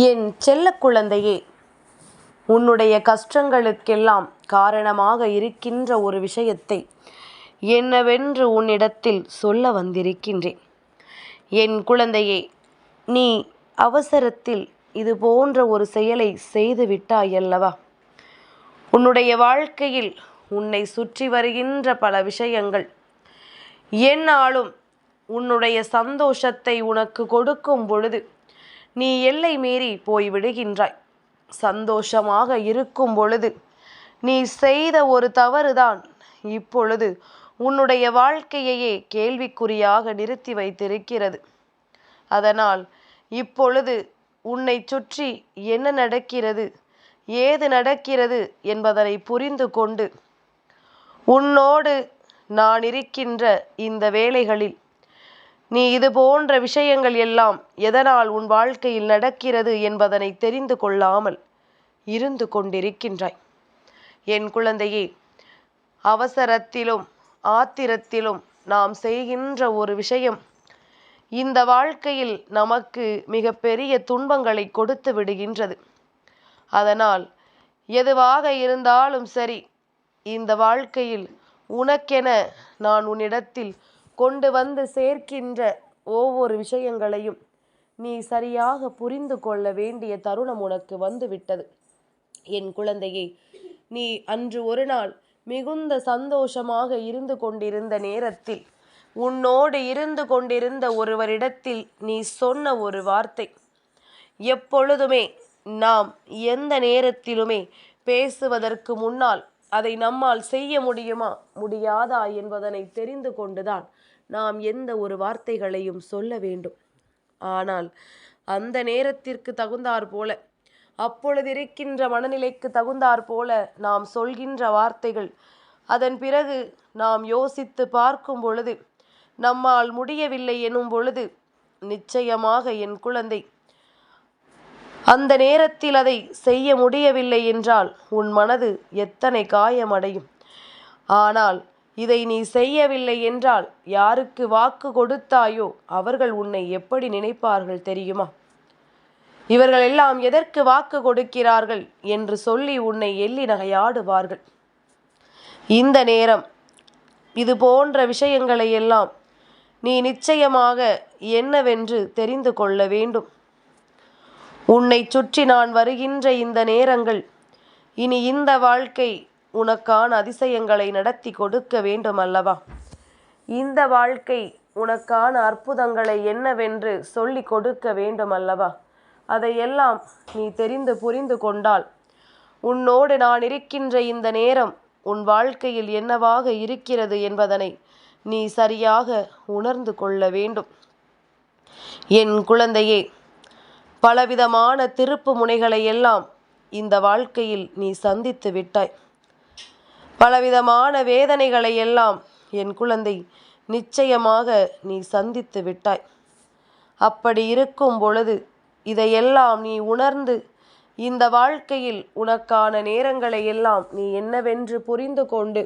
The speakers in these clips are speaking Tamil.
என் செல்ல குழந்தையே உன்னுடைய கஷ்டங்களுக்கெல்லாம் காரணமாக இருக்கின்ற ஒரு விஷயத்தை என்னவென்று உன்னிடத்தில் சொல்ல வந்திருக்கின்றேன். என் குழந்தையே நீ அவசரத்தில் இது போன்ற ஒரு செயலை செய்து விட்டாயல்லவா உன்னுடைய வாழ்க்கையில் உன்னை சுற்றி வருகின்ற பல விஷயங்கள் என்னாலும் உன்னுடைய சந்தோஷத்தை உனக்கு கொடுக்கும் பொழுது நீ எல்லை மீறி போய்விடுகின்றாய் சந்தோஷமாக இருக்கும் பொழுது நீ செய்த ஒரு தவறுதான். இப்பொழுது உன்னுடைய வாழ்க்கையையே கேள்விக்குறியாக நிறுத்தி வைத்திருக்கிறது. அதனால் இப்பொழுது உன்னை சுற்றி என்ன நடக்கிறது ஏது நடக்கிறது என்பதனை புரிந்து கொண்டு உன்னோடு நான் இருக்கின்ற இந்த வேலைகளில் நீ இது போன்ற விஷயங்கள் எல்லாம் எதனால் உன் வாழ்க்கையில் நடக்கிறது என்பதனை தெரிந்து கொள்ளாமல் இருந்து கொண்டிருக்கின்றாய். என் குழந்தையே அவசரத்திலும் ஆத்திரத்திலும் நாம் செய்கின்ற ஒரு விஷயம் இந்த வாழ்க்கையில் நமக்கு மிக பெரிய துன்பங்களை கொடுத்து விடுகின்றது. அதனால் எதுவாக இருந்தாலும் சரி இந்த வாழ்க்கையில் உனக்கென நான் உன்னிடத்தில் கொண்டு வந்து சேர்க்கின்ற ஒவ்வொரு விஷயங்களையும் நீ சரியாக புரிந்து கொள்ள வேண்டிய தருணம் உனக்கு வந்துவிட்டது. என் குழந்தையே நீ அன்று ஒரு நாள் மிகுந்த சந்தோஷமாக இருந்து கொண்டிருந்த நேரத்தில் உன்னோடு இருந்து கொண்டிருந்த ஒருவரிடத்தில் நீ சொன்ன ஒரு வார்த்தை எப்பொழுதுமே நாம் எந்த நேரத்திலுமே பேசுவதற்கு முன்னால் அதை நம்மால் செய்ய முடியுமா? முடியாதா என்பதனை தெரிந்து கொண்டுதான் நாம் எந்த ஒரு வார்த்தைகளையும் சொல்ல வேண்டும். ஆனால் அந்த நேரத்திற்கு தகுந்தாற் போல அப்பொழுது இருக்கின்ற மனநிலைக்கு தகுந்தாற் போல நாம் சொல்கின்ற வார்த்தைகள் அதன் பிறகு நாம் யோசித்து பார்க்கும் பொழுது நம்மால் முடியவில்லை எனும் பொழுது நிச்சயமாக என் குழந்தை அந்த நேரத்தில் அதை செய்ய முடியவில்லை என்றால் உன் மனது எத்தனை காயமடையும். ஆனால் இதை நீ செய்யவில்லை என்றால் யாருக்கு வாக்கு கொடுத்தாயோ அவர்கள் உன்னை எப்படி நினைப்பார்கள் தெரியுமா? இவர்கள் எல்லாம் எதற்கு வாக்கு கொடுக்கிறார்கள் என்று சொல்லி உன்னை எள்ளி நகையாடுவார்கள். இந்த நேரம் இது போன்ற விஷயங்களை எல்லாம் நீ நிச்சயமாக என்னவென்று தெரிந்து கொள்ள வேண்டும். உன்னை சுற்றி நான் வருகின்ற இந்த நேரங்கள் இனி இந்த வாழ்க்கை உனக்கான அதிசயங்களை நடத்தி கொடுக்க வேண்டும் அல்லவா இந்த வாழ்க்கை உனக்கான அற்புதங்களை என்னவென்று சொல்லி கொடுக்க வேண்டும் அல்லவா அதையெல்லாம் நீ தெரிந்து புரிந்து கொண்டால் உன்னோடு நான் இருக்கின்ற இந்த நேரம் உன் வாழ்க்கையில் என்னவாக இருக்கிறது என்பதனை நீ சரியாக உணர்ந்து கொள்ள வேண்டும். என் குழந்தையே பலவிதமான திருப்பு முனைகளை எல்லாம் இந்த வாழ்க்கையில் நீ சந்தித்து விட்டாய். பலவிதமான வேதனைகளை எல்லாம் என் குழந்தை நிச்சயமாக நீ சந்தித்து விட்டாய். அப்படி இருக்கும் பொழுது இதையெல்லாம் நீ உணர்ந்து இந்த வாழ்க்கையில் உனக்கான நேரங்களை எல்லாம் நீ என்னவென்று புரிந்து கொண்டு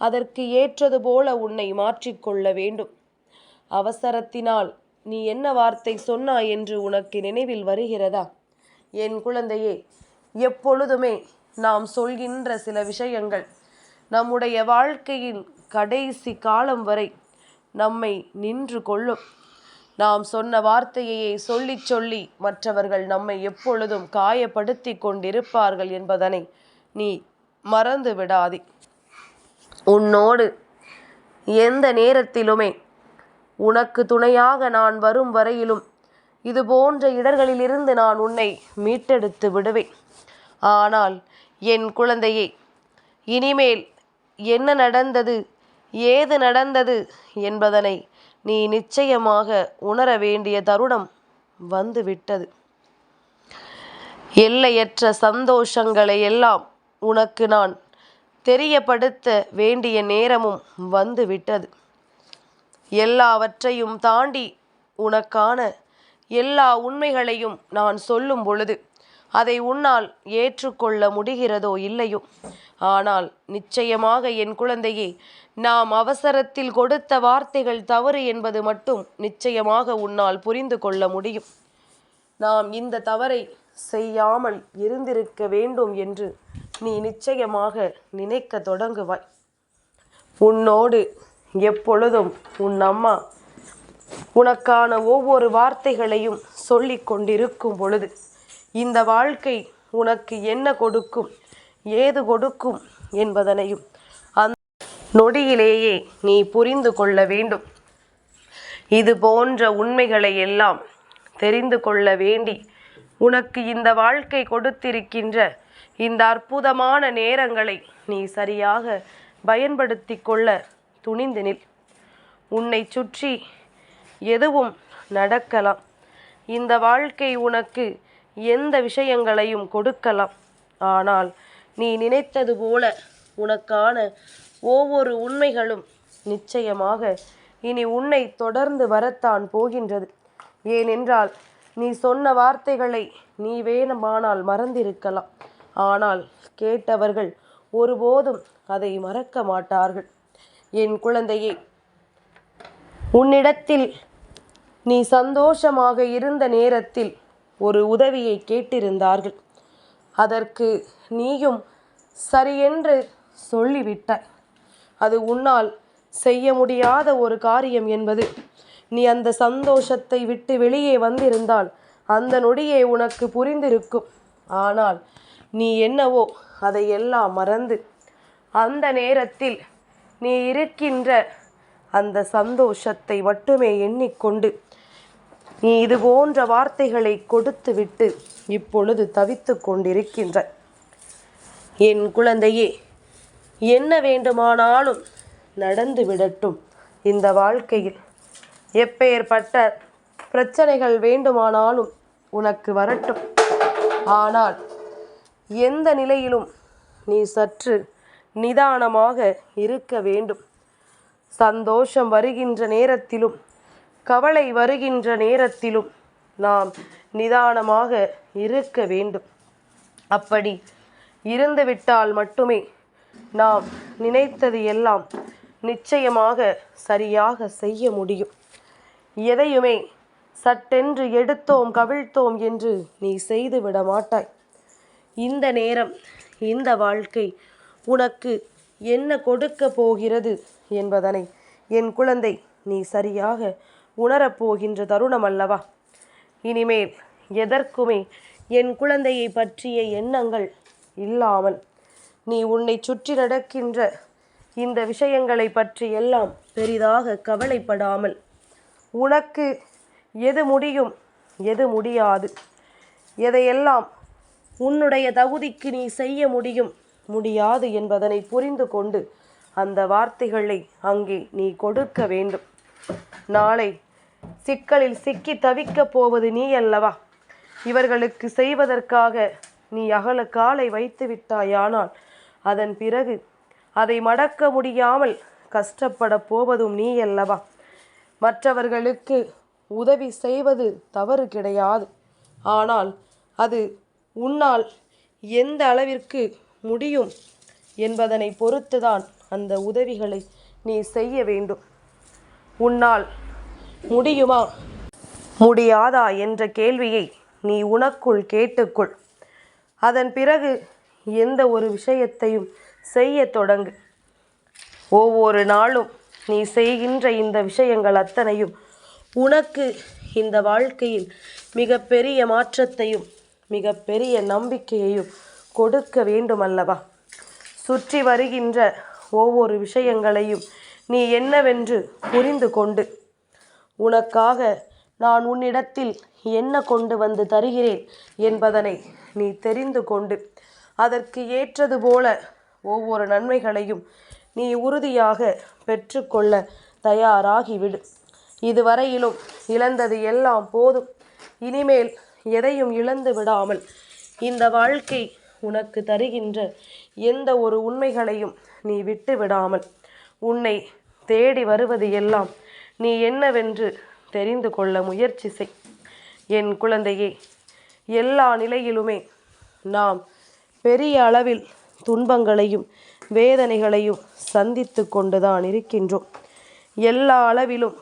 அதற்கு ஏற்றது போல உன்னை மாற்றிக்கொள்ள வேண்டும். அவசரத்தினால் நீ என்ன வார்த்தை சொன்னாய் என்று உனக்கு நினைவில் வருகிறதா? என் குழந்தையே எப்பொழுதுமே நாம் சொல்கின்ற சில விஷயங்கள் நம்முடைய வாழ்க்கையின் கடைசி காலம் வரை நம்மை நின்று கொள்ளும். நாம் சொன்ன வார்த்தையையே சொல்லி சொல்லி மற்றவர்கள் நம்மை எப்பொழுதும் காயப்படுத்தி கொண்டிருப்பார்கள் என்பதனை நீ மறந்து விடாதே உன்னோடு எந்த நேரத்திலுமே உனக்கு துணையாக நான் வரும் வரையிலும் இது போன்ற இடர்களிலிருந்து நான் உன்னை மீட்டெடுத்து விடுவேன். ஆனால் என் குழந்தையே இனிமேல் என்ன நடந்தது ஏது நடந்தது என்பதனை நீ நிச்சயமாக உணர வேண்டிய தருணம் வந்துவிட்டது. எல்லையற்ற சந்தோஷங்களை எல்லாம் உனக்கு நான் தெரியப்படுத்த வேண்டிய நேரமும் வந்துவிட்டது. எல்லாவற்றையும் தாண்டி உனக்கான எல்லா உண்மைகளையும் நான் சொல்லும் பொழுது அதை உன்னால் ஏற்றுக்கொள்ள முடிகிறதோ இல்லையோ? ஆனால் நிச்சயமாக என் குழந்தையே நாம் அவசரத்தில் கொடுத்த வார்த்தைகள் தவறு என்பது மட்டும் நிச்சயமாக உன்னால் புரிந்து கொள்ள முடியும். நாம் இந்த தவறை செய்யாமல் இருந்திருக்க வேண்டும் என்று நீ நிச்சயமாக நினைக்க தொடங்குவாய். உன்னோடு எப்பொழுதும் உன் அம்மா உனக்கான ஒவ்வொரு வார்த்தைகளையும் சொல்லி கொண்டிருக்கும் பொழுது இந்த வாழ்க்கை உனக்கு என்ன கொடுக்கும் ஏது கொடுக்கும் என்பதனையும் அந் நொடியிலேயே நீ புரிந்து கொள்ள வேண்டும். இது போன்ற உண்மைகளை எல்லாம் தெரிந்து கொள்ள வேண்டி உனக்கு இந்த வாழ்க்கை கொடுத்திருக்கின்ற இந்த அற்புதமான நேரங்களை நீ சரியாக பயன்படுத்தி கொள்ள துணிந்து நில். உன்னை சுற்றி எதுவும் நடக்கலாம். இந்த வாழ்க்கை உனக்கு எந்த விஷயங்களையும் கொடுக்கலாம். ஆனால் நீ நினைத்தது போல உனக்கான ஒவ்வொரு உண்மைகளும் நிச்சயமாக இனி உன்னை தொடர்ந்து வரத்தான் போகின்றது. ஏனென்றால் நீ சொன்ன வார்த்தைகளை நீ வேணுமானால் மறந்திருக்கலாம். ஆனால் கேட்டவர்கள் ஒருபோதும் அதை மறக்க மாட்டார்கள். என் குழந்தையே உன்னிடத்தில் நீ சந்தோஷமாக இருந்த நேரத்தில் ஒரு உதவியை கேட்டிருந்தார்கள். அதற்கு நீயும் சரியென்று சொல்லிவிட்டாய். அது உன்னால் செய்ய முடியாத ஒரு காரியம் என்பது. நீ அந்த சந்தோஷத்தை விட்டு வெளியே வந்திருந்தால் அந்த நொடியே உனக்கு புரிந்திருக்கும். ஆனால் நீ என்னவோ அதையெல்லாம் மறந்து அந்த நேரத்தில் நீ இருக்கின்ற அந்த சந்தோஷத்தை மட்டுமே எண்ணிக்கொண்டு நீ இது போன்ற வார்த்தைகளை கொடுத்துவிட்டு இப்பொழுது தவித்து கொண்டிருக்கின்ற என் குழந்தையே என்ன வேண்டுமானாலும் நடந்து விடட்டும். இந்த வாழ்க்கையில் எப்பேற்பட்ட பிரச்சனைகள் வேண்டுமானாலும் உனக்கு வரட்டும். ஆனால் எந்த நிலையிலும் நீ சற்று நிதானமாக இருக்க வேண்டும். சந்தோஷம் வருகின்ற நேரத்திலும் கவலை வருகின்ற நேரத்திலும் நாம் நிதானமாக இருக்க வேண்டும். அப்படி இருந்துவிட்டால் மட்டுமே நாம் நினைத்தது எல்லாம் நிச்சயமாக சரியாக செய்ய முடியும். எதையுமே சட்டென்று எடுத்தோம் கவிழ்த்தோம் என்று நீ செய்து விட மாட்டாய். இந்த நேரம் இந்த வாழ்க்கை உனக்கு என்ன கொடுக்க போகிறது என்பதனை என் குழந்தை நீ சரியாக உணரப்போகின்ற தருணம் அல்லவா? இனிமேல் எதற்குமே என் குழந்தையை பற்றிய எண்ணங்கள் இல்லாமல் நீ உன்னை சுற்றி நடக்கின்ற இந்த விஷயங்களை பற்றி எல்லாம் பெரிதாக கவலைப்படாமல் உனக்கு எது முடியும் எது முடியாது எதையெல்லாம் உன்னுடைய தகுதிக்கு நீ செய்ய முடியும் முடியாது என்பதனை புரிந்து கொண்டு அந்த வார்த்தைகளை அங்கே நீ கொடுக்க வேண்டும். நாளை சிக்கலில் சிக்கி தவிக்கப் போவது நீ அல்லவா? இவர்களுக்கு செய்வதற்காக நீ அகல காலை வைத்து விட்டாயானால் அதன் பிறகு அதை மடக்க முடியாமல் கஷ்டப்பட போவதும் நீ அல்லவா? மற்றவர்களுக்கு உதவி செய்வது தவறு கிடையாது. ஆனால் அது உன்னால் எந்த அளவிற்கு முடியும் என்பதனை பொறுத்துதான் அந்த உதவிகளை நீ செய்ய வேண்டும். உன்னால் முடியுமா? முடியாதா என்ற கேள்வியை நீ உனக்குள் கேட்டுக்கொள். அதன் பிறகு எந்த ஒரு விஷயத்தையும் செய்ய தொடங்கு. ஒவ்வொரு நாளும் நீ செய்கின்ற இந்த விஷயங்கள் அத்தனையும் உனக்கு இந்த வாழ்க்கையில் மிகப்பெரிய மாற்றத்தையும் மிகப்பெரிய நம்பிக்கையையும் கொடுக்க வேண்டுமல்லவா? சுற்றி வருகின்ற ஒவ்வொரு விஷயங்களையும் நீ என்னவென்று புரிந்து கொண்டு உனக்காக நான் உன்னிடத்தில் என்ன கொண்டு வந்து தருகிறேன் என்பதனை நீ தெரிந்து கொண்டு அதற்கு ஏற்றது போல ஒவ்வொரு நன்மைகளையும் நீ உறுதியாக பெற்றுக்கொள்ள தயாராகிவிடு. இதுவரையிலும் இழந்தது எல்லாம் போதும். இனிமேல் எதையும் இழந்து விடாமல் இந்த வாழ்க்கை உனக்கு தருகின்ற எந்த ஒரு உண்மைகளையும் நீ விட்டு விடாமல் உன்னை தேடி வருவது எல்லாம் நீ என்னவென்று தெரிந்து கொள்ள முயற்சி செய். என் குழந்தையே எல்லா நிலையிலுமே நாம் பெரிய அளவில் துன்பங்களையும் வேதனைகளையும் சந்தித்து கொண்டுதான் இருக்கின்றோம். எல்லா அளவிலும்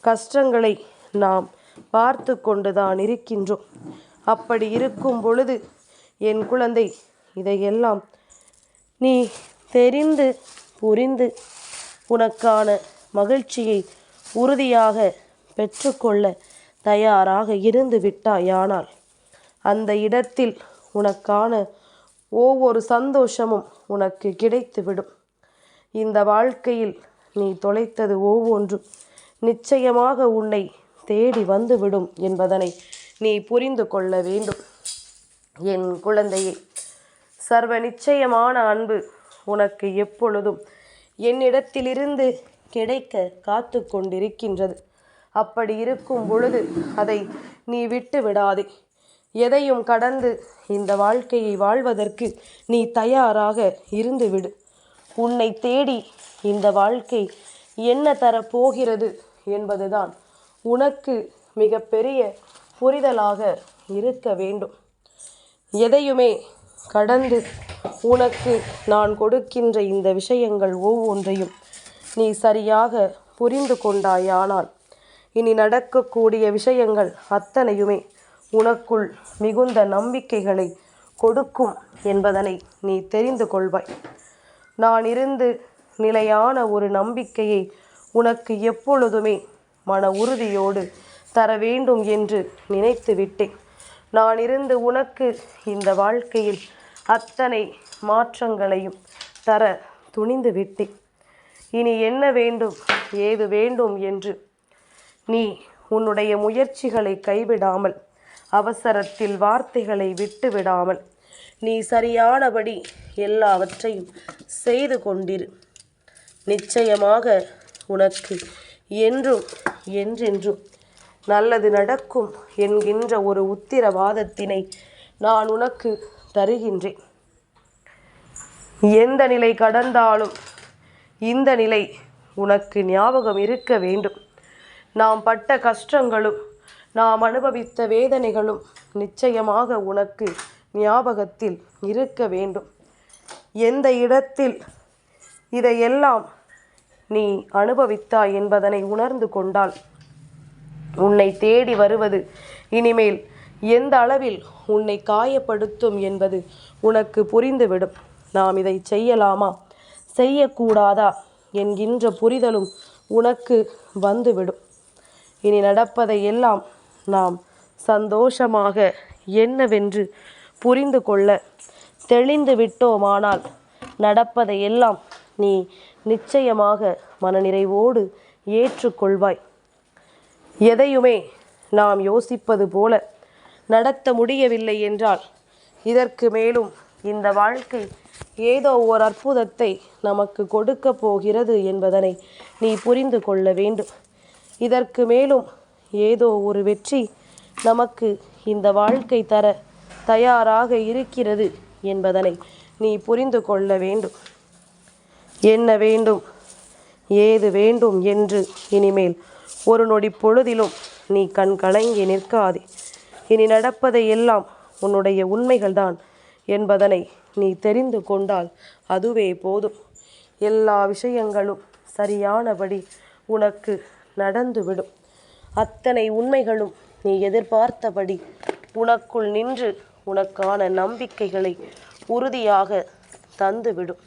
கஷ்டங்களை நாம் பார்த்து கொண்டுதான் இருக்கின்றோம். அப்படி இருக்கும் பொழுது என் குழந்தை இதையெல்லாம் நீ தெரிந்து புரிந்து உனக்கான மகிழ்ச்சியை உறுதியாக பெற்றுக்கொள்ள தயாராக இருந்து விட்டாயானால் அந்த இடத்தில் உனக்கான ஒவ்வொரு சந்தோஷமும் உனக்கு கிடைத்துவிடும். இந்த வாழ்க்கையில் நீ தொலைத்தது ஒவ்வொன்றும் நிச்சயமாக உன்னை தேடி வந்துவிடும் என்பதனை நீ புரிந்து கொள்ள வேண்டும். என் குழந்தையே சர்வ நிச்சயமான அன்பு உனக்கு எப்பொழுதும் என்னிடத்திலிருந்து கிடைக்க காத்து கொண்டிருக்கின்றது. அப்படி இருக்கும் பொழுது அதை நீ விட்டு விடாதே. எதையும் கடந்து இந்த வாழ்க்கையை வாழ்வதற்கு நீ தயாராக இருந்துவிடு. உன்னை தேடி இந்த வாழ்க்கை என்ன தரப்போகிறது என்பதுதான் உனக்கு மிகப்பெரிய புரிதலாக இருக்க வேண்டும். எதையுமே கடந்து உனக்கு நான் கொடுக்கின்ற இந்த விஷயங்கள் ஒவ்வொன்றையும் நீ சரியாக புரிந்து கொண்டாயானால் இனி நடக்கக்கூடிய விஷயங்கள் அத்தனையுமே உனக்குள் மிகுந்த நம்பிக்கைகளை கொடுக்கும் என்பதனை நீ தெரிந்து கொள்வாய். நான் இருந்து நிலையான ஒரு நம்பிக்கையை உனக்கு எப்பொழுதுமே மன உறுதியோடு தர வேண்டும் என்று நினைத்து விட்டேன் நான் இருந்து உனக்கு இந்த வாழ்க்கையில் அத்தனை மாற்றங்களையும் தர துணிந்து விட்டேன். இனி என்ன வேண்டும் ஏது வேண்டும் என்று நீ உன்னுடைய முயற்சிகளை கைவிடாமல் அவசரத்தில் வார்த்தைகளை விட்டு விடாமல் நீ சரியானபடி எல்லாவற்றையும் செய்து கொண்டிரு. நிச்சயமாக உனக்கு என்றும் என்றென்றும் நல்லது நடக்கும் என்கின்ற ஒரு உத்திரவாதத்தினை நான் உனக்கு தருகின்றேன். எந்த நிலை கடந்தாலும் இந்த நிலை உனக்கு ஞாபகம் இருக்க வேண்டும். நாம் பட்ட கஷ்டங்களும் நாம் அனுபவித்த வேதனைகளும் நிச்சயமாக உனக்கு ஞாபகத்தில் இருக்க வேண்டும். எந்த இடத்தில் இதையெல்லாம் நீ அனுபவித்தாய் என்பதனை உணர்ந்து கொண்டால் உன்னை தேடி வருவது. இனிமேல் எந்த அளவில் உன்னை காயப்படுத்தும் என்பது உனக்கு புரிந்துவிடும். நாம் இதை செய்யலாமா? செய்யக்கூடாதா? என்கின்ற புரிதலும் உனக்கு வந்துவிடும். இனி நடப்பதை எல்லாம் நாம் சந்தோஷமாக என்னவென்று புரிந்து கொள்ள தெளிந்து விட்டோமானால் நடப்பதை எல்லாம் நீ நிச்சயமாக மனநிறைவோடு ஏற்றுக்கொள்வாய். எதையுமே நாம் யோசிப்பது போல நடத்த முடியவில்லை என்றால் இதற்கு மேலும் இந்த வாழ்க்கை ஏதோ ஓர் அற்புதத்தை நமக்கு கொடுக்க போகிறது என்பதனை நீ புரிந்து கொள்ள வேண்டும். இதற்கு மேலும் ஏதோ ஒரு வெற்றி நமக்கு இந்த வாழ்க்கை தர தயாராக இருக்கிறது என்பதனை நீ புரிந்து கொள்ள வேண்டும். என்ன வேண்டும்? ஏது வேண்டும் என்று இனிமேல் ஒரு நொடி பொழுதிலும் நீ கண் கலங்கி நிற்காதே. இனி நடப்பதை எல்லாம் உன்னுடைய உண்மைகள்தான் என்பதனை நீ தெரிந்து கொண்டால் அதுவே போதும். எல்லா விஷயங்களும் சரியானபடி உனக்கு நடந்துவிடும். அத்தனை உண்மைகளும் நீ எதிர்பார்த்தபடி உனக்குள் நின்று உனக்கான நம்பிக்கைகளை உறுதியாக தந்துவிடும்.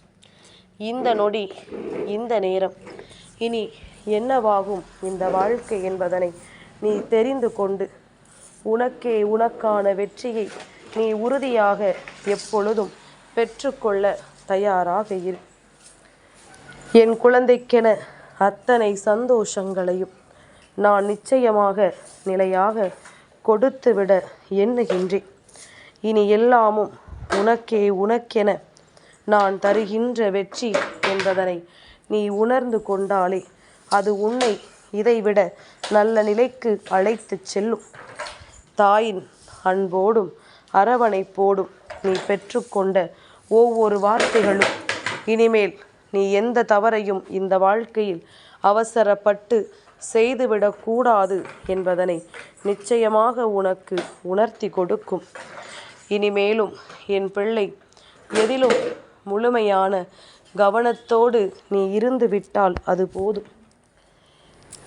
இந்த நொடி இந்த நேரம். இனி என்னவாகும் இந்த வாழ்க்கை என்பதனை நீ தெரிந்து கொண்டு உனக்கே உனக்கான வெற்றியை நீ உறுதியாக எப்பொழுதும் பெற்றுக்கொள்ள தயாராக இரு. என் குழந்தைக்கென அத்தனை சந்தோஷங்களையும் நான் நிச்சயமாக நிலையாக கொடுத்துவிட எண்ணுகின்றேன். இனி எல்லாமும் உனக்கே உனக்கென நான் தருகின்ற வெற்றி என்பதனை நீ உணர்ந்து கொண்டாலே அது உன்னை இதைவிட நல்ல நிலைக்கு அழைத்துச் செல்லும். தாயின் அன்போடும் அரவணைப்போடும் நீ பெற்றுக்கொண்ட ஒவ்வொரு வார்த்தைகளும் இனிமேல் நீ எந்த தவறையும் இந்த வாழ்க்கையில் அவசரப்பட்டு செய்துவிடக்கூடாது என்பதனை நிச்சயமாக உனக்கு உணர்த்தி கொடுக்கும். இனிமேலும் என் பிள்ளை எதிலும் முழுமையான கவனத்தோடு நீ இருந்து விட்டால் அது போதும்.